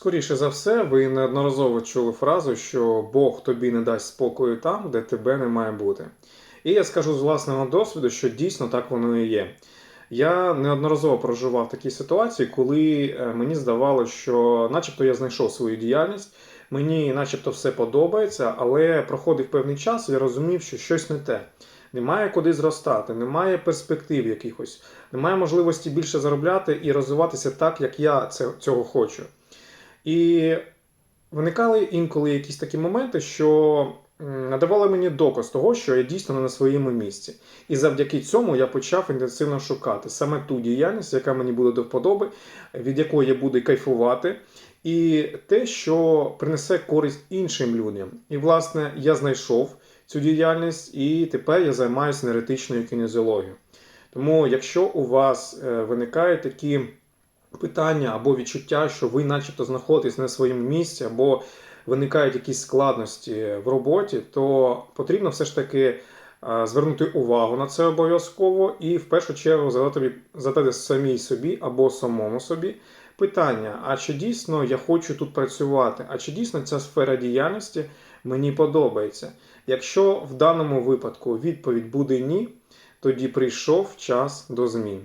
Скоріше за все, ви неодноразово чули фразу, що Бог тобі не дасть спокою там, де тебе не має бути. І я скажу з власного досвіду, що дійсно так воно і є. Я неодноразово проживав такі ситуації, коли е, мені здавалося, що начебто я знайшов свою діяльність, мені начебто все подобається, але проходив певний час, і я розумів, що щось не те. Немає куди зростати, немає перспектив якихось, немає можливості більше заробляти і розвиватися так, як я цього хочу. І виникали інколи якісь такі моменти, що надавали мені доказ того, що я дійсно не на своєму місці. І завдяки цьому я почав інтенсивно шукати саме ту діяльність, яка мені буде до вподоби, від якої я буду кайфувати, і те, що принесе користь іншим людям. І, власне, я знайшов цю діяльність, і тепер я займаюся енергетичною кінезіологією. Тому, якщо у вас е, виникають такі питання або відчуття, що ви, начебто, знаходитесь на своєму місці, або виникають якісь складності в роботі, то потрібно все ж таки е, звернути увагу на це обов'язково і в першу чергу задати, задати самій собі або самому собі питання: а чи дійсно я хочу тут працювати? А чи дійсно ця сфера діяльності мені подобається? Якщо в даному випадку відповідь буде ні, тоді прийшов час до змін.